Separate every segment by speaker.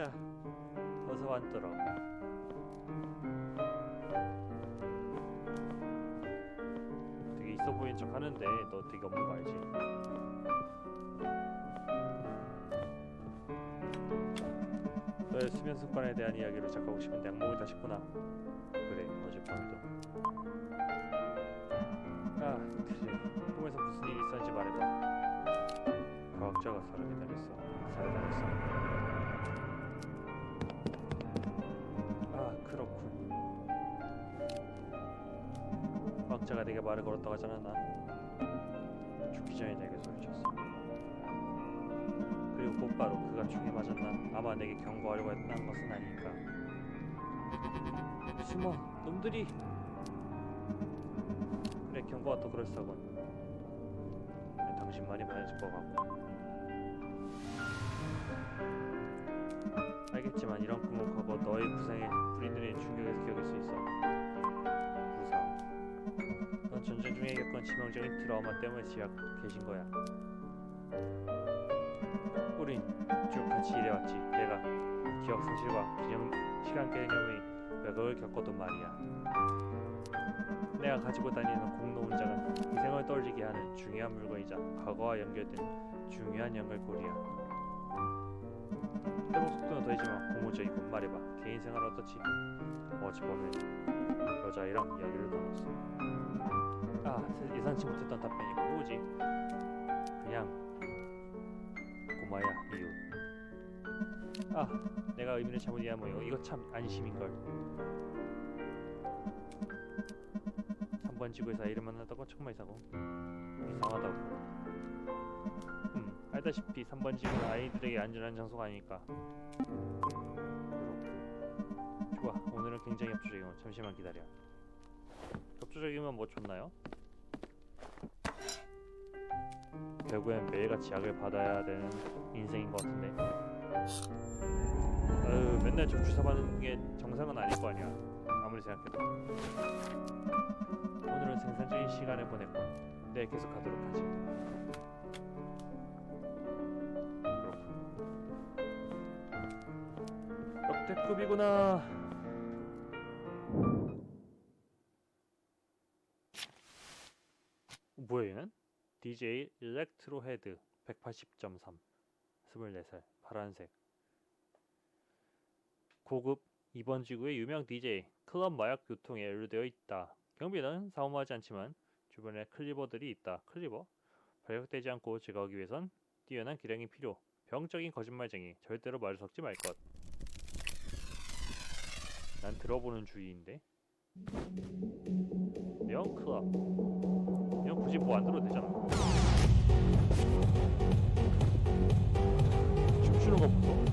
Speaker 1: 자, 어서 왔더라. 되게 있어 보이는 척 하는데 너 되게 없는 거 알지? 너의 수면 습관에 대한 이야기를 시작하고 싶은데 악몽이다 싶구나. 그래, 어젯밤도. 아, 그래. 꿈에서 무슨 일이 있었는지 말해봐. 과학자가 살해당했어. 살해당했어. 그렇군. 과학자가 내게 말을 걸었다고 하잖아, 나. 죽기 전에 내게 소리쳤어. 그리고 곧바로 그가 총에 맞았나? 아마 내게 경고하려고 했던 것은 아닐까. 숨어, 놈들이! 그래, 경고가 또 그럴싸군. 네, 당신 말이 맞을 것 같고. 알겠지만 이런 꿈은 과거 너의 부상에 불인들의 충격에서 기억일 수 있어. 부상. 넌 전쟁 중에 겪은 치명적인 트라우마 때문에 지하 계신 거야. 우린 쭉 같이 일해왔지. 내가 기억 상실과 기념, 시간 개념의 왜곡을 겪어도 말이야. 내가 가지고 다니는 공로운장은 희생을 떨리게 하는 중요한 물건이자 과거와 연결된 중요한 연결고리야. 회복 속도는 더해지만 고무적이고 말해봐. 개인 생활 어떻지? 어젯밤에 여자애랑 이야기를 나눴어. 아, 예상치 못했던 답변이고 누구지? 그냥 고마야 이웃. 아, 내가 의미를 잘못 이해한 모양. 이거 참 안심인걸. 3번 지구에서 아이를 만났다고 정말 이상하고 이상하다고. 음, 알다시피 3번 지구는 아이들에게 안전한 장소가 아니니까. 좋아, 오늘은 굉장히 협조적이고 잠시만 기다려. 협조적이면 뭐 좋나요? 결국엔 매일같이 약을 받아야 되는 인생인 것 같은데. 아유, 맨날 좀 주사 받는 게 정상은 아닐 거 아니야. 아무리 생각해도. 오늘은 생산적인 시간을 보냈군. 네, 계속 가도록 하지. 급이구나. 뭐야 얘는? DJ 일렉트로 헤드 180.3 24살 파란색 고급 이번 지구의 유명 DJ 클럽 마약 교통에 연루되어 있다. 경비는 사움하지 않지만 주변에 클리버들이 있다. 클리버? 발각되지 않고 제거하기 위해선 뛰어난 기량이 필요. 병적인 거짓말쟁이 절대로 말을 섞지 말 것. 난 들어보는 주의인데. 명 클럽. 이건 굳이 뭐 안 들어도 되잖아. 춤추는 거 보소.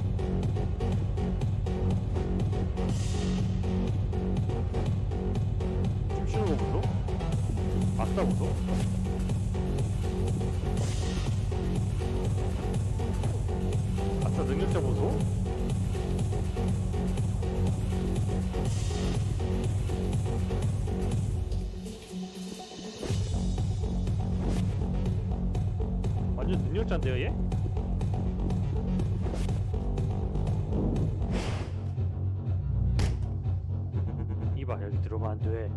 Speaker 1: 춤추는 거 보소. 아싸 보소. 완전 능력자인데요 얘? 이봐 여기 들어오면 안돼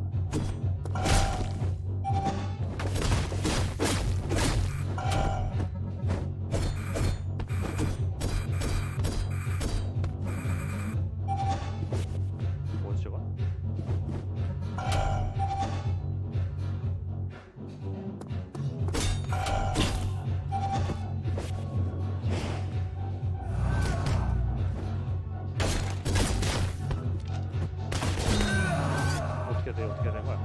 Speaker 1: 어떻게 돼? 어떻게 된 거야?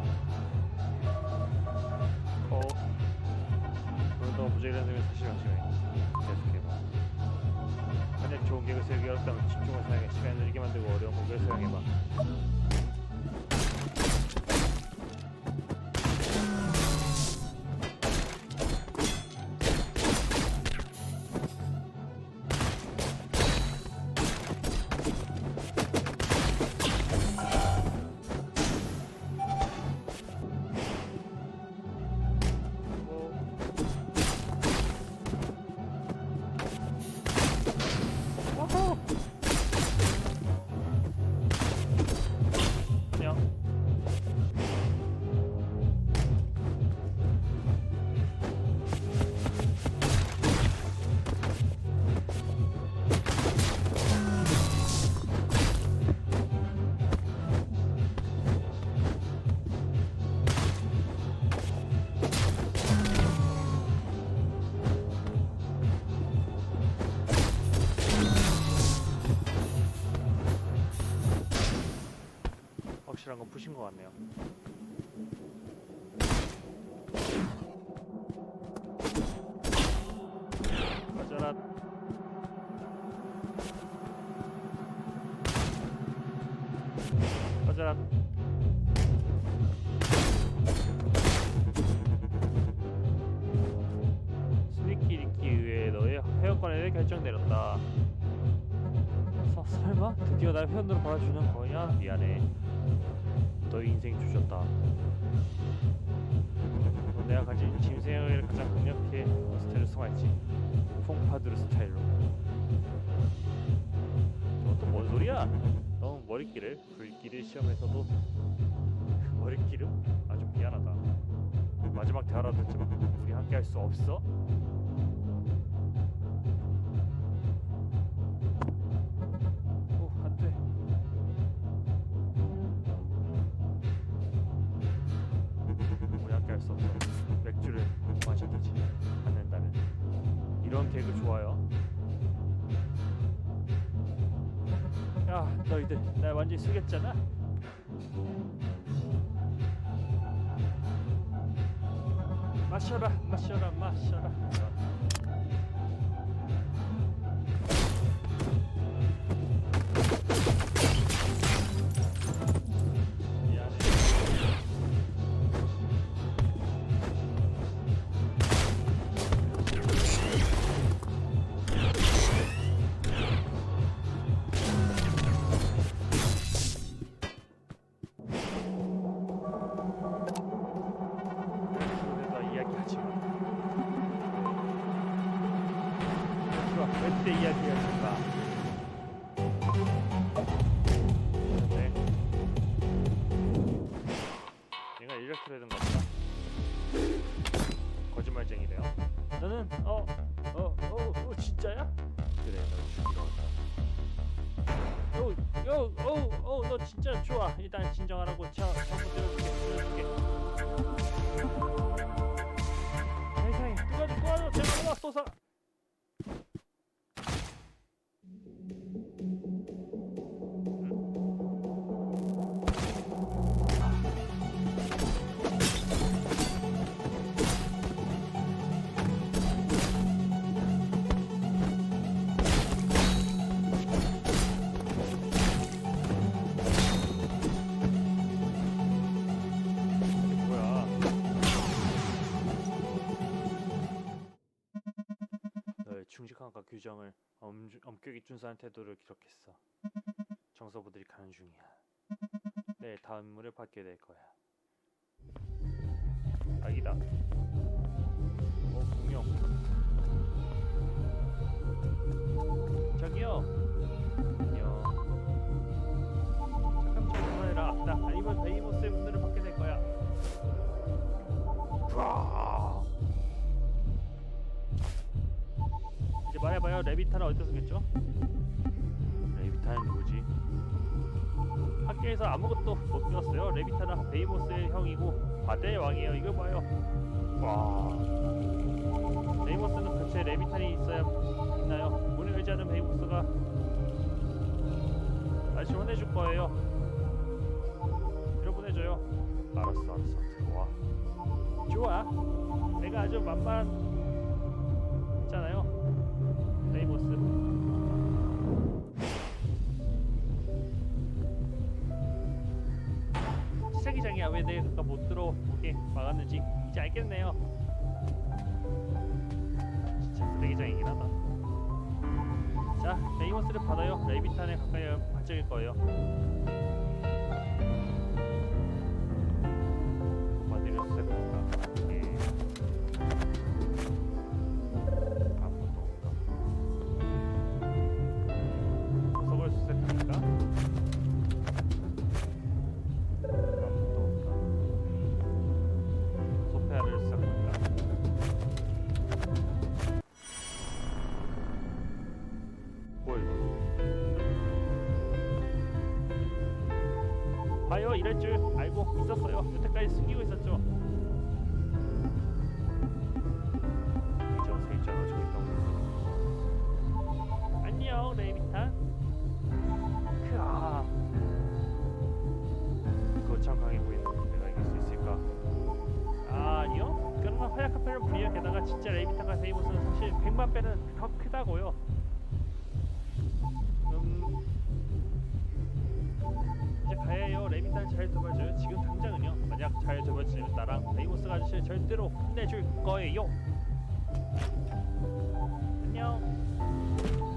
Speaker 1: 어? 오늘 너무 무지개라는 점이 사실 방심해. 계속해봐. 만약 좋은 계획을 세우기 어렵다면 집중을 사용해 시간을 느리게 만들고 어려운 목표를 사용해봐. 이란 건 부신 것 같네요. 꺼져라. 꺼져라. 스니키 리키 의해 너의 회원권에 결정 내렸다. 서, 설마 드디어 날 회원으로 받아주는 거냐? 미안해. 너의 인생이 주셨다. 넌 내가 가진 짐승을 가장 강력해 스타일을 승화했지. 퐁파두르 스타일로. 저것도 뭔 소리야? 넌 머리끼를 불길을 시험에서도 머리끼름? 아주 미안하다. 마지막 대화라도 했지만 우리 함께 할 수 없어? 이런 개그 좋아요. 야, 너희들 날 완전히 속였잖아. 마셔라, 마셔라, 마셔라. 때 이야기하지 마. 네. 얘가 일렉트로이드인가 보다. 거짓말쟁이래요. 너는 어, 어, 어, 어, 진짜야? 그래, 너 죽이러 온다. 어, 어, 어, 어, 너 진짜 좋아. 일단 진정하라고. 자, 한번 때려줄게, 때려줄게. 세상에 누가 좀 도와줘 제발 와 쏘사 규정을 엄, 엄격히 준수한 태도를 기록했어. 정서부들이 가는 중이야. 내 다음 임무를 받게 될 거야. 아기다. 어, 공룡. 저기요. 안녕. 잠깐 좀 전화해라. 나 아니면 베이모스의 문을 해봐요. 레비타는 어디서 쓰겠죠? 레비타는 누구지? 학교에서 아무것도 못 배웠어요. 레비타는 베이모스의 형이고 바다의 왕이에요. 이거 봐요. 와. 베이모스는 근처에 레비탄이 있어야 있나요? 문을 의지하는 베이모스가 날씨 혼내줄 거예요. 들어보내줘요. 알았어 알았어. 들어와 좋아. 내가 아주 만만 있잖아요 레이모스 시작이장이야 왜 내가 못 들어오게 막았는지. 이제 알겠네요. 진짜 쓰레기장이긴 하다. 자 레이모스를 받아요. 레이비탄에 가까이 발적일 거예요 이럴 줄 알고 있었어요. 여태까지 숨기고 있었죠. 이제 세입자 가지고 있다고. 안녕 레이비탄. 크아. 그거 참 강해 보인다. 내가 이길 수 있을까? 아 아니요. 그러나 허약한 편을 부리어 게다가 진짜 레이비타가 세이버스는 사실 100만 배는 더 크다고요. 레이비탄 잘 도와줘요. 지금 당장은요. 만약 잘 도와주면 나랑 데이모스 아저씨를 절대로 혼내줄 거예요. 안녕.